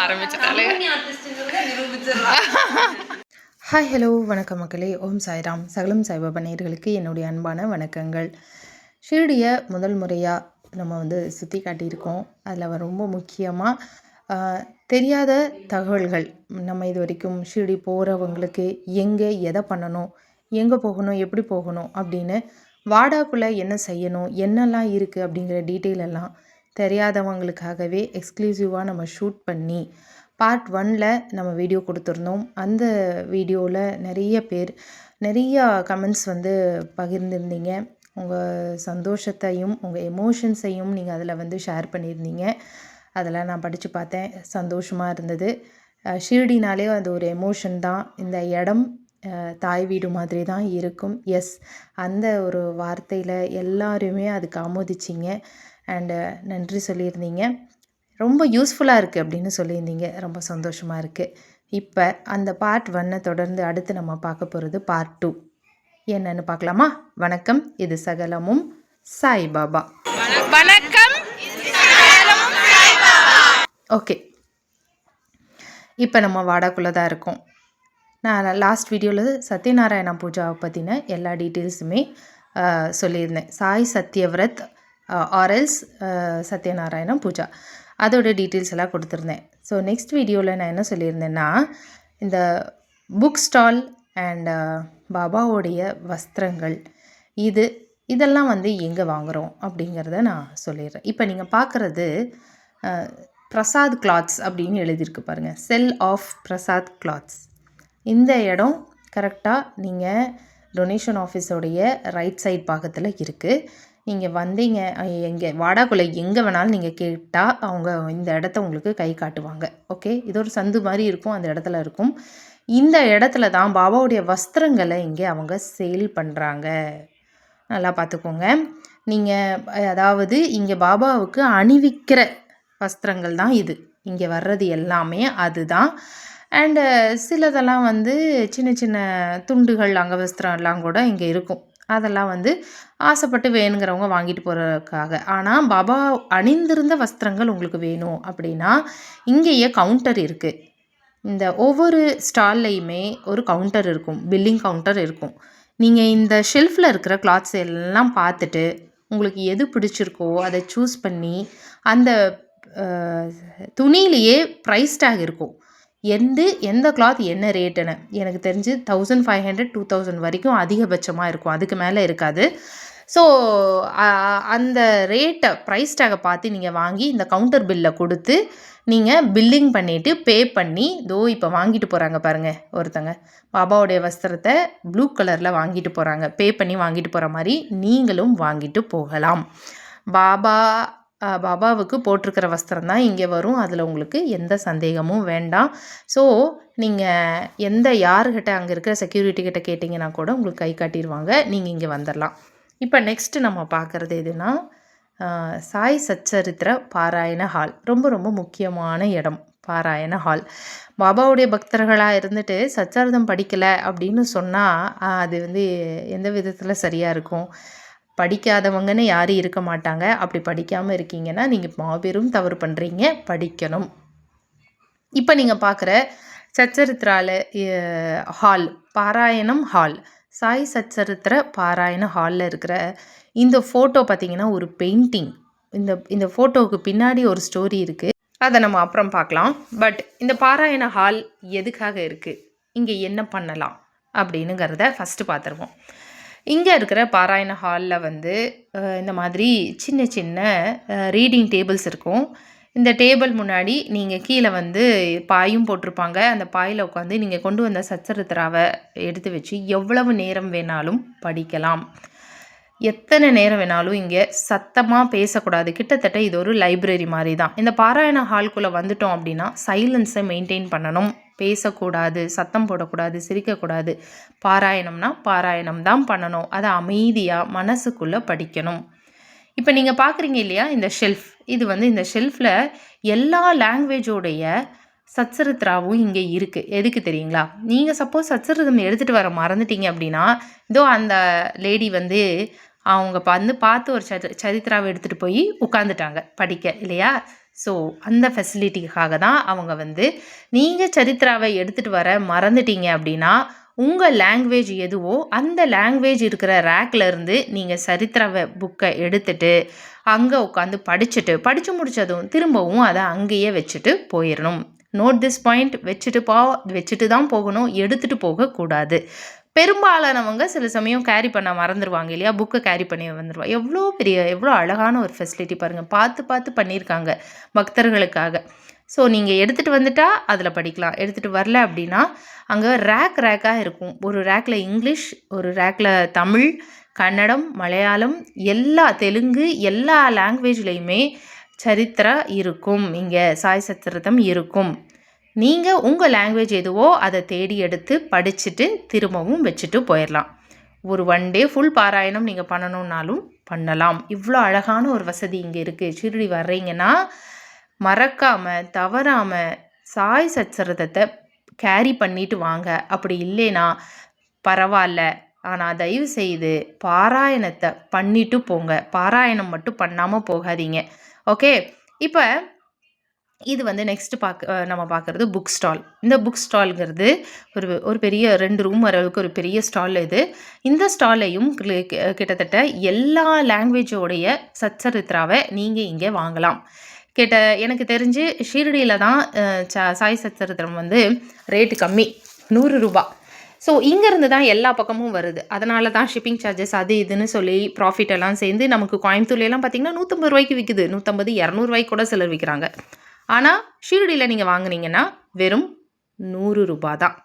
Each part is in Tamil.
ஆரம்பிச்சிட்டாலே. ஹாய் ஹலோ வணக்கம் மக்களே. ஓம் சாய்ராம். சகலம் சாய்பாபா நேயர்களுக்கு என்னுடைய அன்பான வணக்கங்கள். ஷீரடியை முதல் முறையாக நம்ம வந்து சுற்றி காட்டியிருக்கோம். அதில் ரொம்ப முக்கியமாக தெரியாத தகவல்கள். நம்ம இது வரைக்கும் ஷீரடி போகிறவங்களுக்கு எங்கே எதை பண்ணணும் எங்கே போகணும் எப்படி போகணும் அப்படின்னு வாடாக்குள்ளே என்ன செய்யணும் என்னெல்லாம் இருக்குது அப்படிங்கிற டீட்டெயில் எல்லாம் தெரியாதவங்களுக்காகவே எக்ஸ்க்ளூசிவாக நம்ம ஷூட் பண்ணி பார்ட் ஒனில் நம்ம வீடியோ கொடுத்துருந்தோம். அந்த வீடியோவில் நிறைய பேர் நிறையா கமெண்ட்ஸ் வந்து பகிர்ந்திருந்தீங்க. உங்கள் சந்தோஷத்தையும் உங்கள் எமோஷன்ஸையும் நீங்கள் அதில் வந்து ஷேர் பண்ணியிருந்தீங்க. அதெல்லாம் நான் படித்து பார்த்தேன். சந்தோஷமாக இருந்தது. ஷீர்டினாலே அது ஒரு எமோஷன் தான். இந்த இடம் தாய் வீடு மாதிரி தான் இருக்கும். எஸ் அந்த ஒரு வார்த்தையில் எல்லாருமே அதுக்கு ஆமோதிச்சிங்க. அண்டு நன்றி சொல்லியிருந்தீங்க. ரொம்ப யூஸ்ஃபுல்லாக இருக்குது அப்படின்னு சொல்லியிருந்தீங்க. ரொம்ப சந்தோஷமாக இருக்குது இப்போ அந்த பார்ட் ஒன்னை தொடர்ந்து அடுத்து நம்ம பார்க்க போகிறது பார்ட் டூ என்னன்னு பார்க்கலாமா? வணக்கம். இது சகலமும் சாய்பாபா வணக்கம். ஓகே இப்போ நம்ம வாடாக்குள்ளே தான் இருக்கோம். நான் லாஸ்ட் வீடியோவில் சத்யநாராயண பூஜாவை பற்றின எல்லா டீட்டெயில்ஸுமே சொல்லியிருந்தேன். சாய் சத்யவ்ரத் ஆர்எல்ஸ் சத்யநாராயணம் பூஜா. அதோட டீட்டெயில்ஸ் எல்லாம் கொடுத்துருந்தேன். ஸோ நெக்ஸ்ட் வீடியோவில் நான் என்ன சொல்லியிருந்தேன்னா இந்த புக் ஸ்டால் அண்ட் பாபாவோடைய வஸ்திரங்கள் இது இதெல்லாம் வந்து எங்கே வாங்குகிறோம் அப்படிங்கிறத நான் சொல்லிடுறேன். இப்போ நீங்கள் பார்க்குறது பிரசாத் கிளாத்ஸ் அப்படின்னு எழுதியிருக்கு பாருங்கள் செல் ஆஃப் பிரசாத் கிளாத்ஸ் இந்த இடம் கரெக்டாக நீங்கள் டொனேஷன் ஆஃபீஸோடைய ரைட் சைட் பாகத்தில் இருக்குது நீங்கள் வந்தீங்க எங்கே வாடாக்குள்ளே எங்கே வேணாலும் நீங்கள் கேட்டால் அவங்க இந்த இடத்த உங்களுக்கு கை காட்டுவாங்க. ஓகே? இது ஒரு சந்து மாதிரி இருக்கும் அந்த இடத்துல இருக்கும். இந்த இடத்துல தான் பாபாவுடைய வஸ்திரங்களை இங்கே அவங்க சேல் பண்ணுறாங்க நல்லா பார்த்துக்கோங்க. நீங்கள் அதாவது இங்கே பாபாவுக்கு அணிவிக்கிற வஸ்திரங்கள் தான் இது. இங்கே வர்றது எல்லாமே அதுதான். அண்டு சிலதெல்லாம் வந்து சின்ன சின்ன துண்டுகள் அங்கவஸ்திரம் எல்லாம் கூட இங்கே இருக்கும். அதெல்லாம் வந்து ஆசைப்பட்டு வேணுங்கிறவங்க வாங்கிட்டு போகிறதுக்காக ஆனால் பாபா அணிந்திருந்த வஸ்திரங்கள் உங்களுக்கு வேணும் அப்படின்னா இங்கேயே கவுண்டர் இருக்குது இந்த ஒவ்வொரு ஸ்டால்லையுமே ஒரு கவுண்டர் இருக்கும். பில்லிங் கவுண்டர் இருக்கும். நீங்கள் இந்த ஷெல்ஃபில் இருக்கிற கிளாத்ஸ் எல்லாம் பார்த்துட்டு உங்களுக்கு எது பிடிச்சிருக்கோ அதை சூஸ் பண்ணி அந்த துணியிலேயே ப்ரைஸ் டேக் இருக்கும். எந்த எந்த கிளாத் என்ன ரேட்டுன்னு எனக்கு தெரிஞ்சு thousand five hundred to thousand வரைக்கும் அதிகபட்சமாக இருக்கும். அதுக்கு மேலே இருக்காது. ஸோ அந்த ரேட்டை ப்ரைஸ் டேகை பார்த்து நீங்கள் வாங்கி இந்த கவுண்டர் பில்லை கொடுத்து நீங்கள் பில்லிங் பண்ணிவிட்டு பே பண்ணி தோ இப்போ வாங்கிட்டு போகிறாங்க பாருங்கள் ஒருத்தங்க. பாபாவுடைய வஸ்திரத்தை ப்ளூ கலரில் வாங்கிட்டு போகிறாங்க பே பண்ணி வாங்கிட்டு போகிற மாதிரி நீங்களும் வாங்கிட்டு போகலாம். பாபா பாபாவுக்கு போட்டிருக்கிற வஸ்திரம் தான் இங்கே வரும். அதில் உங்களுக்கு எந்த சந்தேகமும் வேண்டாம். ஸோ நீங்கள் எந்த யாருக்கிட்ட அங்கே இருக்கிற செக்யூரிட்டி கிட்ட கேட்டிங்கன்னா கூட உங்களுக்கு கை காட்டிடுவாங்க நீங்கள் இங்கே வந்துடலாம் இப்போ நெக்ஸ்ட்டு நம்ம பார்க்குறது எதுனா சாய் சச்சரித்திர பாராயண ஹால் ரொம்ப ரொம்ப முக்கியமான இடம் பாராயண ஹால் பாபாவுடைய பக்தர்களாக இருந்துட்டு சச்சரிதம் படிக்கலை அப்படின்னு சொன்னால் அது வந்து எந்த விதத்தில் சரியாக இருக்கும்? படிக்காதவங்கன்னு யாரும் இருக்க மாட்டாங்க. அப்படி படிக்காமல் இருக்கீங்கன்னா நீங்கள் மாபெரும் தவறு பண்ணுறீங்க படிக்கணும். இப்போ நீங்கள் பார்க்குற சச்சரித்ரால ஹால் பாராயணம் ஹால் சாய் சச்சரித்திர பாராயண ஹாலில் இருக்கிற இந்த ஃபோட்டோ பார்த்தீங்கன்னா ஒரு பெயிண்டிங் இந்த இந்த ஃபோட்டோவுக்கு பின்னாடி ஒரு ஸ்டோரி இருக்குது அதை நம்ம அப்புறம் பார்க்கலாம் பட் இந்த பாராயண ஹால் எதுக்காக இருக்குது இங்கே என்ன பண்ணலாம்? அப்படின்னுங்கிறத ஃபஸ்ட்டு பார்த்துருவோம் இங்கே இருக்கிற பாராயண ஹாலில் வந்து இந்த மாதிரி சின்ன சின்ன ரீடிங் டேபிள்ஸ் இருக்கும். இந்த டேபிள் முன்னாடி நீங்கள் கீழே வந்து பாயும் போட்டிருப்பாங்க. அந்த பாயில் உட்காந்து நீங்கள் கொண்டு வந்த சச்சரித்திராவை எடுத்து வச்சு எவ்வளவு நேரம் வேணாலும் படிக்கலாம். எத்தனை நேரம் வேணாலும் இங்கே சத்தமாக பேசக்கூடாது. கிட்டத்தட்ட இது ஒரு லைப்ரரி மாதிரி தான் இந்த பாராயண ஹால்குள்ளே வந்துட்டோம் அப்படின்னா சைலன்ஸை மெயின்டைன் பண்ணணும். பேசக்கூடாது சத்தம் போடக்கூடாது சிரிக்கக்கூடாது. பாராயணம்னா பாராயணம் தான் பண்ணணும். அதை அமைதியாக மனசுக்குள்ளே படிக்கணும். இப்போ நீங்கள் பார்க்குறீங்க இல்லையா இந்த ஷெல்ஃப் இது வந்து இந்த ஷெல்ஃபில் எல்லா லாங்குவேஜோடைய சச்சரித்ராவும் இங்கே இருக்குது எதுக்கு தெரியுங்களா? நீங்கள் சப்போஸ் சச்சரிதம் எடுத்துகிட்டு வர மறந்துட்டீங்க அப்படின்னா இதோ அந்த லேடி வந்து அவங்க வந்து பார்த்து ஒரு சரி சரித்திராவை எடுத்துகிட்டு போய் உட்காந்துட்டாங்க படிக்க இல்லையா? ஸோ அந்த ஃபெசிலிட்டிக்காக தான் அவங்க வந்து நீங்கள் சரித்ராவை எடுத்துகிட்டு வர மறந்துட்டீங்க அப்படின்னா உங்கள் லாங்குவேஜ் எதுவோ அந்த லாங்குவேஜ் இருக்கிற ரேக்லேருந்து நீங்கள் சரித்திரவை புக்கை எடுத்துட்டு அங்கே உட்காந்து படிச்சுட்டு படித்து முடித்ததும் திரும்பவும் அதை அங்கேயே வச்சுட்டு போயிடணும் நோட் திஸ் பாயிண்ட் வச்சுட்டு போ வச்சுட்டு தான் போகணும் எடுத்துகிட்டு போகக்கூடாது பெரும்பாலானவங்க சில சமயம் கேரி பண்ண மறந்துடுவாங்க இல்லையா? புக்கை கேரி பண்ணி வந்துடுவாங்க எவ்வளோ பெரிய எவ்வளோ அழகான ஒரு ஃபெசிலிட்டி பாருங்கள் பார்த்து பார்த்து பண்ணியிருக்காங்க பக்தர்களுக்காக. ஸோ நீங்கள் எடுத்துகிட்டு வந்துட்டால் அதில் படிக்கலாம். எடுத்துகிட்டு வரல அப்படின்னா அங்கே ரேக் ரேக்காக இருக்கும். ஒரு ரேக்கில் இங்கிலீஷ் ஒரு ரேக்கில் தமிழ் கன்னடம் மலையாளம் எல்லா தெலுங்கு எல்லா லாங்குவேஜ்லேயுமே சரித்திரா இருக்கும். இங்கே சாய் சத்திரதம் இருக்கும். நீங்கள் உங்கள் லாங்குவேஜ் எதுவோ அதை தேடி எடுத்து படிச்சுட்டு திரும்பவும் வச்சுட்டு போயிடலாம் ஒரு ஒன் டே ஃபுல் பாராயணம் நீங்கள் பண்ணணுன்னாலும் பண்ணலாம். இவ்வளோ அழகான ஒரு வசதி இங்கே இருக்குது ஷிரடி வர்றீங்கன்னா மறக்காமல் தவறாமல் சாய் சச்சரதத்தை கேரி பண்ணிட்டு வாங்க. அப்படி இல்லைன்னா பரவாயில்ல. ஆனால் தயவு செய்து பாராயணத்தை பண்ணிட்டு போங்க. பாராயணம் மட்டும் பண்ணாமல் போகாதீங்க. ஓகே? இப்போ இது வந்து நெக்ஸ்ட்டு பார்க்க நம்ம பார்க்குறது புக் ஸ்டால் இந்த புக் ஸ்டால்ங்கிறது ஒரு ஒரு பெரிய ரெண்டு ரூம் அளவுக்கு ஒரு பெரிய ஸ்டால் இது. இந்த ஸ்டாலையும் கிட்டத்தட்ட எல்லா லாங்குவேஜோடைய சச்சரித்ராவை நீங்கள் இங்கே வாங்கலாம். கேட்ட எனக்கு தெரிஞ்சு ஷீரடியில் தான் சாய் சச்சரித்திரம் வந்து ரேட்டு கம்மி. நூறு ரூபா. ஸோ இங்கேருந்து தான் எல்லா பக்கமும் வருது. அதனால தான் ஷிப்பிங் சார்ஜஸ் அது இதுன்னு சொல்லி ப்ராஃபிட் எல்லாம் சேர்ந்து நமக்கு கோயம்புத்தூர்லாம் பார்த்திங்கன்னா நூற்றம்பது ரூபாய்க்கு விற்குது நூற்றம்பது இரநூறுவாய்க்கு கூட சிலர் விற்கிறாங்க ஆனால் ஷீரடியில் நீங்கள் வாங்கினீங்கன்னா வெறும் நூறு ரூபா தான்.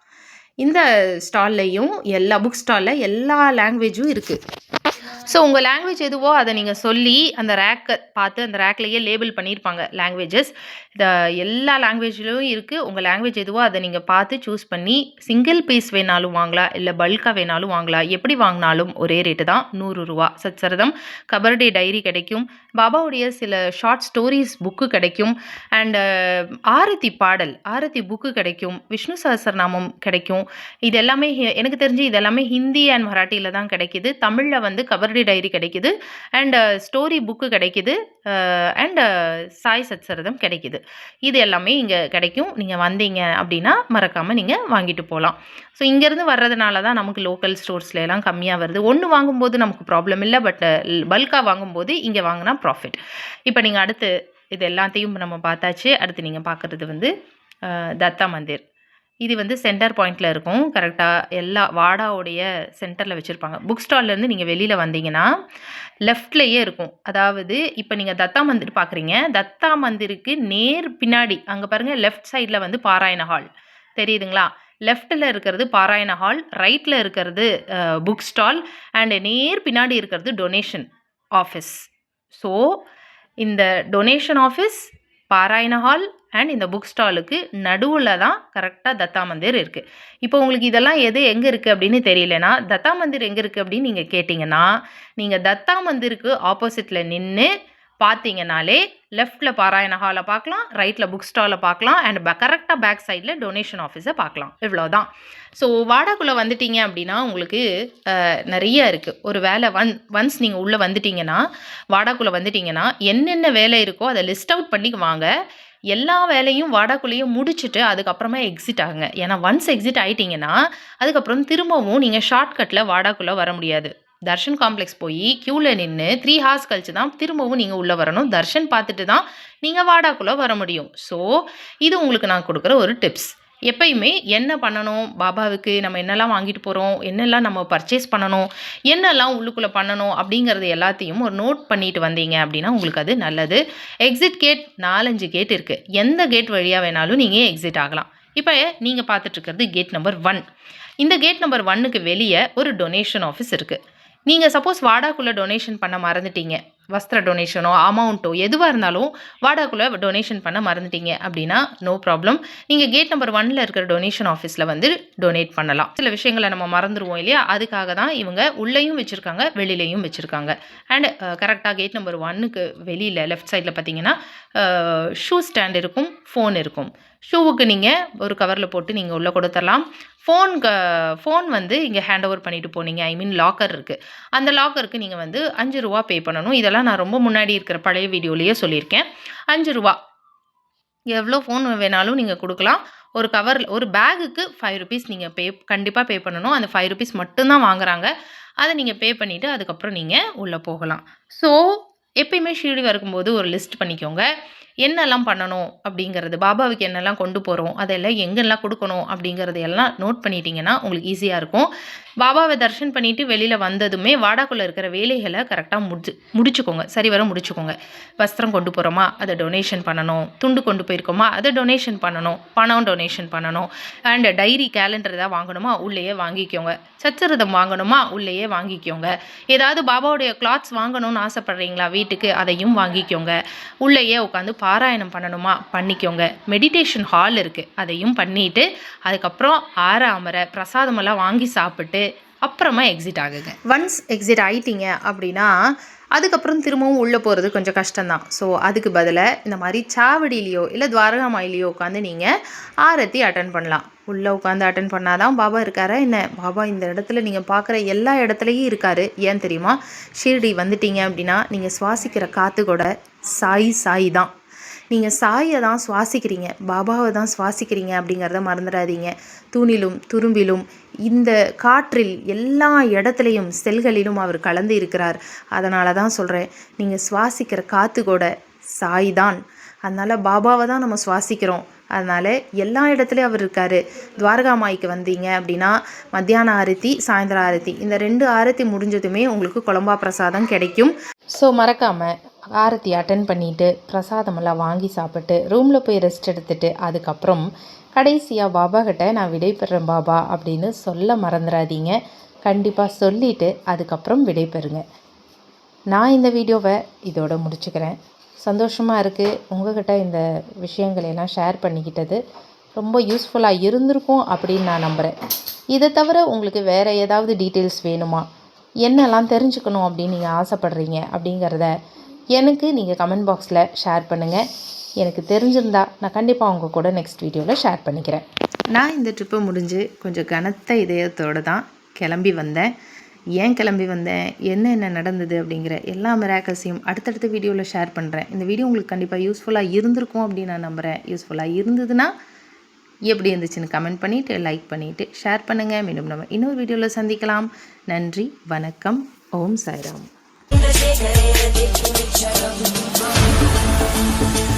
இந்த ஸ்டால்லையும் எல்லா புக் ஸ்டாலில் எல்லா லாங்குவேஜும் இருக்குது ஸோ உங்கள் லாங்குவேஜ் எதுவோ அதை நீங்கள் சொல்லி அந்த ரேக்கை பார்த்து அந்த ரேக்லேயே லேபிள் பண்ணியிருப்பாங்க லாங்குவேஜஸ் இந்த எல்லா லாங்குவேஜ்லையும் இருக்குது உங்கள் லாங்குவேஜ் எதுவோ அதை நீங்கள் பார்த்து சூஸ் பண்ணி சிங்கிள் பீஸ் வேணாலும் வாங்கலாம் இல்லை பல்காக வேணாலும் வாங்கலாம் எப்படி வாங்கினாலும் ஒரே ரேட்டு தான் நூறு ரூபா சச்சரதம் கபர்டே டைரி கிடைக்கும். பாபாவுடைய சில ஷார்ட் ஸ்டோரிஸ் புக்கு கிடைக்கும். அண்டு uh, ஆரத்தி பாடல் ஆரத்தி புக்கு கிடைக்கும். விஷ்ணு சஹசரநாமம் கிடைக்கும். இது எல்லாமே எனக்கு தெரிஞ்சு இது எல்லாமே ஹிந்தி அண்ட் மராட்டியில் தான் கிடைக்கிது. தமிழில் வந்து கபர்டி டைரி கிடைக்குது. அண்ட் ஸ்டோரி புக்கு கிடைக்குது. Uh, and uh, Sai Satcharitra கிடைக்குது. இது எல்லாமே இங்கே கிடைக்கும். நீங்கள் வந்தீங்க அப்படின்னா மறக்காமல் நீங்கள் வாங்கிட்டு போகலாம் ஸோ இங்கேருந்து வர்றதுனால தான் நமக்கு லோக்கல் ஸ்டோர்ஸ்ல எல்லாம் கம்மியாக வருது. ஒன்று வாங்கும்போது நமக்கு ப்ராப்ளம் இல்லை. பட் பல்காக வாங்கும்போது இங்கே வாங்கினா ப்ராஃபிட் இப்போ நீங்கள் அடுத்து இது எல்லாத்தையும் நம்ம பார்த்தாச்சு. அடுத்து நீங்கள் பார்க்குறது வந்து தத்தா மந்திர். இது வந்து சென்டர் பாயிண்டில் இருக்கும். கரெக்டாக எல்லா வாடாவுடைய சென்டரில் வச்சுருப்பாங்க. புக் ஸ்டால்லேருந்து நீங்கள் வெளியில் வந்தீங்கன்னா லெஃப்ட்லேயே இருக்கும். அதாவது இப்போ நீங்கள் தத்தா மந்திர் பார்க்குறீங்க. தத்தா மந்திருக்கு நேர் பின்னாடி அங்கே பாருங்கள் லெஃப்ட் சைடில் வந்து பாராயண ஹால் தெரியுதுங்களா? லெஃப்ட்டில் இருக்கிறது பாராயண ஹால் ரைட்டில் இருக்கிறது புக் ஸ்டால் அண்டு நேர் பின்னாடி இருக்கிறது டொனேஷன் ஆஃபீஸ் ஸோ இந்த டொனேஷன் ஆஃபீஸ் பாராயண ஹால் அண்ட் இந்த புக் ஸ்டாலுக்கு நடுவில் தான் கரெக்டாக தத்தா மந்திர் இருக்குது இப்போ உங்களுக்கு இதெல்லாம் எது எங்கே இருக்குது அப்படின்னு தெரியலனா தத்தா மந்திர் எங்கே இருக்குது அப்படின்னு நீங்கள் கேட்டிங்கன்னா நீங்கள் தத்தா மந்திருக்கு ஆப்போசிட்டில் நின்று பார்த்தீங்கனாலே லெஃப்ட்டில் பாராயண ஹாலை பார்க்கலாம் ரைட்டில் புக் ஸ்டாலை பார்க்கலாம் அண்ட் கரெக்டாக பேக் சைடில் டொனேஷன் ஆஃபீஸை பார்க்கலாம் இவ்வளோதான் ஸோ வாடாக்குள்ளே வந்துட்டீங்க அப்படின்னா உங்களுக்கு நிறைய இருக்குது ஒரு வேலை ஒன் ஒன்ஸ் நீங்கள் உள்ளே வந்துட்டீங்கன்னா வாடாக்குள்ளே வந்துட்டிங்கன்னா என்னென்ன வேலை இருக்கோ அதை லிஸ்ட் அவுட் பண்ணி வாங்க. எல்லா வேலையும் வாடாக்குள்ளேயும் முடிச்சுட்டு அதுக்கப்புறமா எக்ஸிட் ஆகுங்க. ஏன்னா ஒன்ஸ் எக்ஸிட் ஆகிட்டிங்கன்னா அதுக்கப்புறம் திரும்பவும் நீங்கள் ஷார்ட்கட்டில் வாடாக்குள்ளே வர முடியாது. தர்ஷன் காம்ப்ளெக்ஸ் போய் க்யூவில் நின்று த்ரீ ஹார்ஸ் கழிச்சு தான் திரும்பவும் நீங்கள் உள்ளே வரணும். தர்ஷன் பார்த்துட்டு தான் நீங்கள் வாடாக்குள்ளே வர முடியும். ஸோ இது உங்களுக்கு நான் கொடுக்குற ஒரு டிப்ஸ் எப்பயுமே என்ன பண்ணணும்? பாபாவுக்கு நம்ம என்னெல்லாம் வாங்கிட்டு போகிறோம் என்னெல்லாம் நம்ம பர்ச்சேஸ் பண்ணணும்? என்னெல்லாம் உள்ளுக்குள்ளே பண்ணணும்? அப்படிங்கிறது எல்லாத்தையும் ஒரு நோட் பண்ணிட்டு வந்தீங்க அப்படின்னா உங்களுக்கு அது நல்லது. எக்ஸிட் கேட் நாலஞ்சு கேட் இருக்குது எந்த கேட் வழியாக வேணாலும் நீங்கள் எக்ஸிட் ஆகலாம். இப்போ நீங்கள் பார்த்துட்ருக்கிறது கேட் நம்பர் ஒன் இந்த கேட் நம்பர் ஒன்னுக்கு வெளியே ஒரு டொனேஷன் ஆஃபீஸ் இருக்குது நீங்கள் சப்போஸ் வாடாக்குள்ளே டொனேஷன் பண்ண மறந்துட்டீங்க. வஸ்திர டொனேஷனோ அமௌண்ட்டோ எதுவாக இருந்தாலும் வாடாக்குள்ளே டொனேஷன் பண்ண மறந்துட்டீங்க அப்படின்னா நோ ப்ராப்ளம் நீங்கள் கேட் நம்பர் ஒனில் இருக்கிற டொனேஷன் ஆஃபீஸில் வந்து டொனேட் பண்ணலாம். சில விஷயங்களை நம்ம மறந்துடுவோம் இல்லையா? அதுக்காக தான் இவங்க உள்ளேயும் வச்சுருக்காங்க வெளியிலையும் வச்சுருக்காங்க. அண்ட் கரெக்டாக கேட் நம்பர் ஒன்னுக்கு வெளியில் லெஃப்ட் சைடில் பார்த்தீங்கன்னா ஷூ ஸ்டாண்ட் இருக்கும் ஃபோன் இருக்கும். ஷூவுக்கு நீங்கள் ஒரு கவரில் போட்டு நீங்கள் உள்ளே கொடுத்துடலாம். ஃபோன் ஃபோன் வந்து இங்கே ஹேண்ட் ஓவர் பண்ணிட்டு போனீங்க. ஐ மீன் லாக்கர் இருக்குது அந்த லாக்கருக்கு நீங்கள் வந்து அஞ்சு ரூபா பே பண்ணணும். இதெல்லாம் நான் ரொம்ப முன்னாடி இருக்கிற பழைய வீடியோலேயே சொல்லியிருக்கேன். அஞ்சு ரூபா. எவ்வளோ ஃபோன் வேணாலும் நீங்கள் கொடுக்கலாம். ஒரு கவர் ஒரு பேகுக்கு ஃபைவ் ருபீஸ் நீங்கள் பே கண்டிப்பாக பே பண்ணணும். அந்த ஃபைவ் ருபீஸ் மட்டும்தான் வாங்குறாங்க. அதை நீங்கள் பே பண்ணிவிட்டு அதுக்கப்புறம் நீங்கள் உள்ளே போகலாம். ஸோ எப்பயுமே ஷீரடி வரும்போது ஒரு லிஸ்ட் பண்ணிக்கோங்க. என்னெல்லாம் பண்ணணும் அப்படிங்கிறது பாபாவுக்கு என்னெல்லாம் கொண்டு போகிறோம் அதெல்லாம் எங்கெல்லாம் கொடுக்கணும் அப்படிங்கிறது எல்லாம் நோட் பண்ணிட்டீங்கன்னா உங்களுக்கு ஈஸியாக இருக்கும். பாபாவை தர்ஷன் பண்ணிவிட்டு வெளியில் வந்ததுமே வாடாக்குள்ளே இருக்கிற வேலைகளை கரெக்டாக முடிச்சு முடிச்சுக்கோங்க. சரி வர முடிச்சுக்கோங்க. வஸ்திரம் கொண்டு போகிறோமா அதை டொனேஷன் பண்ணணும். துண்டு கொண்டு போயிருக்கோமா? அதை டொனேஷன் பண்ணணும். பணம் டொனேஷன் பண்ணணும். அண்ட் டைரி கேலண்டர் ஏதாவது வாங்கணுமா? உள்ளேயே வாங்கிக்கோங்க. சச்சரதம் வாங்கணுமா? உள்ளேயே வாங்கிக்கோங்க. ஏதாவது பாபாவுடைய கிளாத்ஸ் வாங்கணும்னு ஆசைப்பட்றீங்களா? வீட்டுக்கு? அதையும் வாங்கிக்கோங்க. உள்ளேயே உட்காந்து பாராயணம் பண்ணணுமா? பண்ணிக்கோங்க. மெடிடேஷன் ஹால் இருக்குது அதையும் பண்ணிவிட்டு அதுக்கப்புறம் ஆற அமர பிரசாதமெல்லாம் வாங்கி சாப்பிட்டு அப்புறமா எக்ஸிட் ஆகுங்க. ஒன்ஸ் எக்ஸிட் ஆகிட்டீங்க அப்படின்னா அதுக்கப்புறம் திரும்பவும் உள்ளே போகிறது கொஞ்சம் கஷ்டம்தான். ஸோ அதுக்கு பதிலாக இந்த மாதிரி சாவடியிலையோ இல்லை துவாரகாமாயிலையோ உட்காந்து நீங்கள் ஆரத்தி அட்டன் பண்ணலாம். உள்ளே உட்காந்து அட்டன் பண்ணாதான் பாபா இருக்காரா என்ன? பாபா இந்த இடத்துல நீங்கள் பார்க்குற எல்லா இடத்துலையும் இருக்கார். ஏன் தெரியுமா? ஷீரடி வந்துட்டீங்க அப்படின்னா நீங்கள் சுவாசிக்கிற காற்று கூட சாய் சாய் தான். நீங்கள் சாயை தான் சுவாசிக்கிறீங்க பாபாவை தான் சுவாசிக்கிறீங்க அப்படிங்கிறத மறந்துடாதீங்க. தூணிலும் துரும்பிலும் இந்த காற்றில் எல்லா இடத்துலையும் செல்களிலும் அவர் கலந்து இருக்கிறார். அதனால தான் சொல்கிறேன் நீங்கள் சுவாசிக்கிற காற்று கூட சாய் தான். அதனால் பாபாவை தான் நம்ம சுவாசிக்கிறோம். அதனால் எல்லா இடத்துலையும் அவர் இருக்கார். துவாரகா மாய்க்கு வந்தீங்க அப்படின்னா மத்தியான ஆரத்தி சாயந்தரம் ஆரத்தி இந்த ரெண்டு ஆரத்தி முடிஞ்சதுமே உங்களுக்கு குழம்பா பிரசாதம் கிடைக்கும். ஸோ மறக்காமல் ஆரத்தி அட்டன் பண்ணிவிட்டு பிரசாதமெல்லாம் வாங்கி சாப்பிட்டு ரூமில் போய் ரெஸ்ட் எடுத்துட்டு அதுக்கப்புறம் கடைசியாக பாபா கிட்ட நான் விடைபெறேன் பாபா அப்படின்னு சொல்ல மறந்துடாதீங்க கண்டிப்பாக சொல்லிவிட்டு அதுக்கப்புறம் விடைபெறுங்க. நான் இந்த வீடியோவை இதோட முடிச்சுக்கிறேன். சந்தோஷமாக இருக்குது உங்கள்கிட்ட இந்த விஷயங்களையெல்லாம் ஷேர் பண்ணிக்கிட்டது ரொம்ப யூஸ்ஃபுல்லாக இருந்திருக்கும் அப்படின்னு நான் நம்புகிறேன் இதை தவிர உங்களுக்கு வேறு ஏதாவது டீட்டெயில்ஸ் வேணுமா? என்னெல்லாம் தெரிஞ்சுக்கணும் அப்படின்னு நீங்கள் ஆசைப்படுறீங்க அப்படிங்கிறத எனக்கு நீங்கள் கமெண்ட் பாக்ஸில் ஷேர் பண்ணுங்கள் எனக்கு தெரிஞ்சிருந்தா நான் கண்டிப்பாக உங்கள் கூட நெக்ஸ்ட் வீடியோவில் ஷேர் பண்ணிக்கிறேன். நான் இந்த ட்ரிப்பை முடிஞ்சு கொஞ்சம் கனத்த இதயத்தோடு தான் கிளம்பி வந்தேன். ஏன் கிளம்பி வந்தேன்? என்ன என்ன நடந்தது அப்படிங்கிற எல்லா மிராக்கல்ஸையும் அடுத்தடுத்த வீடியோவில் ஷேர் பண்ணுறேன் இந்த வீடியோ உங்களுக்கு கண்டிப்பாக யூஸ்ஃபுல்லாக இருந்திருக்கும் அப்படின்னு நான் நம்புகிறேன் யூஸ்ஃபுல்லாக இருந்ததுன்னா எப்படி இருந்துச்சுன்னு கமெண்ட் பண்ணிவிட்டு லைக் பண்ணிவிட்டு ஷேர் பண்ணுங்கள் மீண்டும் நம்ம இன்னொரு வீடியோவில் சந்திக்கலாம். நன்றி வணக்கம். ஓம் சாய்ராம். Thank you.